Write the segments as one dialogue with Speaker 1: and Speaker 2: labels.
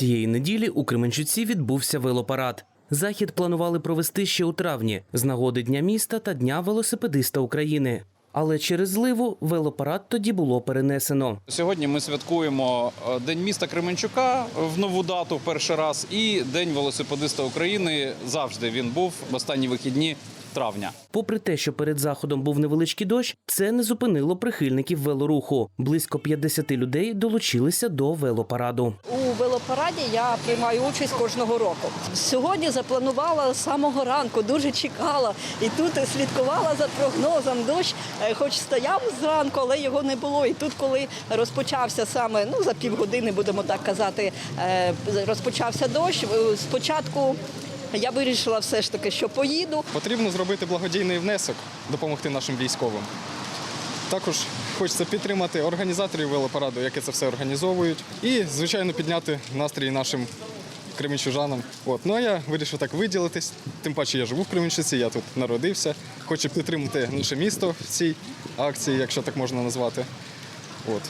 Speaker 1: Цієї неділі у Кременчуці відбувся велопарад. Захід планували провести ще у травні з нагоди Дня міста та Дня велосипедиста України. Але через зливу велопарад тоді було перенесено.
Speaker 2: Сьогодні ми святкуємо е, День міста Кременчука в нову дату перший раз і День велосипедиста України. Завжди він був в останні вихідні травня.
Speaker 1: Попри те, що перед заходом був невеличкий дощ, це не зупинило прихильників велоруху. Близько 50 людей долучилися до велопараду.
Speaker 3: У велопараді я приймаю участь кожного року. Сьогодні запланувала з самого ранку, дуже чекала. І тут слідкувала за прогнозом. Дощ, е, хоч стояв зранку, але його не було. І тут, коли розпочався саме, ну за півгодини, будемо так казати, е, розпочався дощ. е, Спочатку я вирішила все ж таки, що поїду.
Speaker 4: Потрібно зробити благодійний внесок, допомогти нашим військовим. Також хочеться підтримати організаторів велопараду, які це все організовують, і, звичайно, підняти настрій нашим кременчужанам. От. Ну а я вирішив так виділитись. Тим паче я живу в Кременчуці, я тут народився. Хочу підтримати наше місто в цій акції, якщо так можна назвати. От.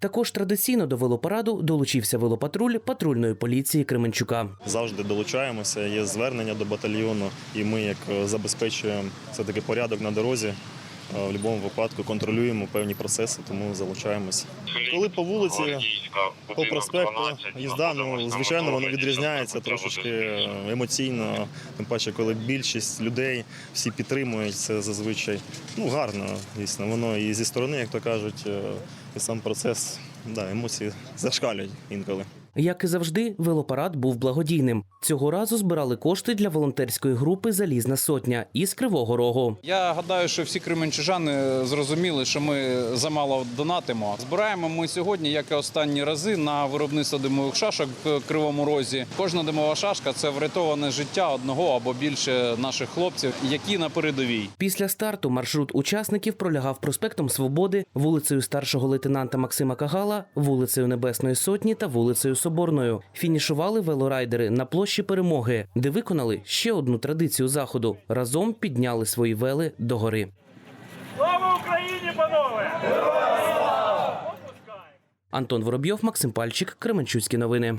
Speaker 1: Також традиційно до велопараду долучився велопатруль патрульної поліції Кременчука.
Speaker 5: завжди долучаємося. Є звернення до батальйону, і ми як е, забезпечуємо все таки порядок на дорозі. В будь-якому випадку контролюємо певні процеси, тому залучаємося. Коли по вулиці, по проспекту їзда, ну звичайно, воно відрізняється трошечки е, емоційно. Тим паче, коли більшість людей всі підтримують це зазвичай. Ну гарно, дійсно. Воно і зі сторони, як то кажуть, е, і сам процес, да, емоції зашкалюють інколи.
Speaker 1: Як і завжди, велопарад був благодійним. Цього разу збирали кошти для волонтерської групи Залізна сотня із Кривого Рогу.
Speaker 2: Я гадаю, що всі кременчужани зрозуміли, що ми замало донатимо. Збираємо ми сьогодні, як і останні рази, на виробництво димових шашок в Кривому Розі. Кожна димова шашка це врятоване життя одного або більше наших хлопців, які на передовій.
Speaker 1: Після старту маршрут учасників пролягав проспектом Свободи, вулицею старшого лейтенанта Максима Кагала, вулицею Небесної Сотні та вулицею Соборною. Фінішували велорайдери на площі Перемоги, де виконали ще одну традицію заходу. Разом підняли свої вели догори.
Speaker 6: Слава Україні, панове!
Speaker 1: Антон Воробйов, Максим Пальчик, Кременчуцькі новини.